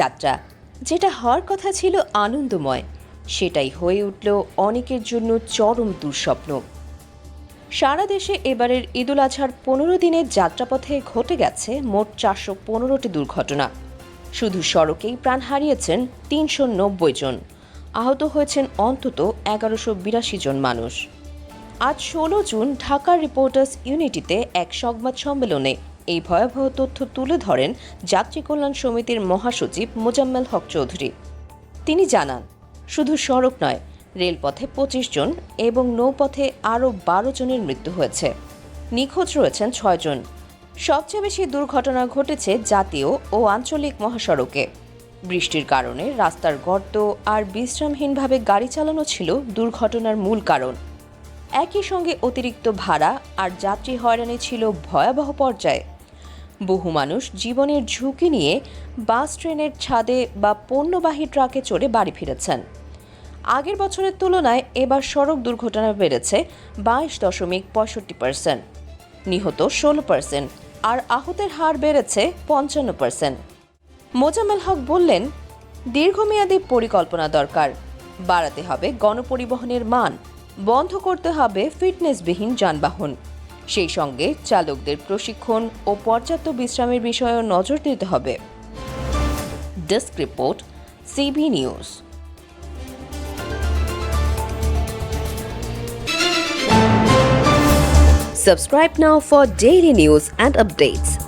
যাত্রা, যেটা হওয়ার কথা ছিল আনন্দময়। সেটাই হয়ে উঠল অনেকের জন্য চরম দুঃস্বপ্ন। সারা দেশে এবারের ঈদুল আজহার পনেরো দিনের যাত্রাপথে ঘটে গেছে মোট চারশো পনেরোটি দুর্ঘটনা। শুধু সড়কেই প্রাণ হারিয়েছেন তিনশো নব্বই জন। আহত হয়েছেন অন্তত এগারোশো বিরাশি জন মানুষ। আজ ষোলো জুন ঢাকার রিপোর্টার্স ইউনিটিতে এক সংবাদ সম্মেলনে এই ভয়াবহ তথ্য তুলে ধরেন যাত্রী কল্যাণ সমিতির মহাসচিব মোজাম্মেল হক চৌধুরী। তিনি জানান, শুধু সড়ক নয়, রেলপথে পঁচিশ জন এবং নৌপথে আরও বারো জনের মৃত্যু হয়েছে। নিখোঁজ রয়েছেন ছয়জন সবচেয়ে বেশি দুর্ঘটনা ঘটেছে জাতীয় ও আঞ্চলিক মহাসড়কে। বৃষ্টির কারণে রাস্তার গর্ত আর বিশ্রামহীনভাবে গাড়ি চালানো ছিল দুর্ঘটনার মূল কারণ। একই সঙ্গে অতিরিক্ত ভাড়া আর যাত্রী হয়রানি ছিল ভয়াবহ পর্যায়ে। বহু মানুষ জীবনের ঝুঁকি নিয়ে বাস ট্রেনের ছাদে বা পণ্যবাহী ট্রাকে চড়ে বাড়ি ফিরেছেন। আগের বছরের তুলনায় এবার সড়ক দুর্ঘটনা বেড়েছে বাইশ দশমিক পঁয়ষট্টি পার্সেন্ট। নিহত ষোলো পার্সেন্ট আর আহতের হার বেড়েছে পঞ্চান্ন পার্সেন্ট। মোজাম্মেল হক বললেন, দীর্ঘমেয়াদী পরিকল্পনা দরকার। বাড়াতে হবে গণপরিবহনের মান। বন্ধ করতে হবে ফিটনেসবিহীন যানবাহন। সেই সঙ্গে চালকদের প্রশিক্ষণ ও পর্যাপ্ত বিশ্রামের বিষয়েও নজর দিতে হবে desk report CB news Subscribe now for daily news and updates.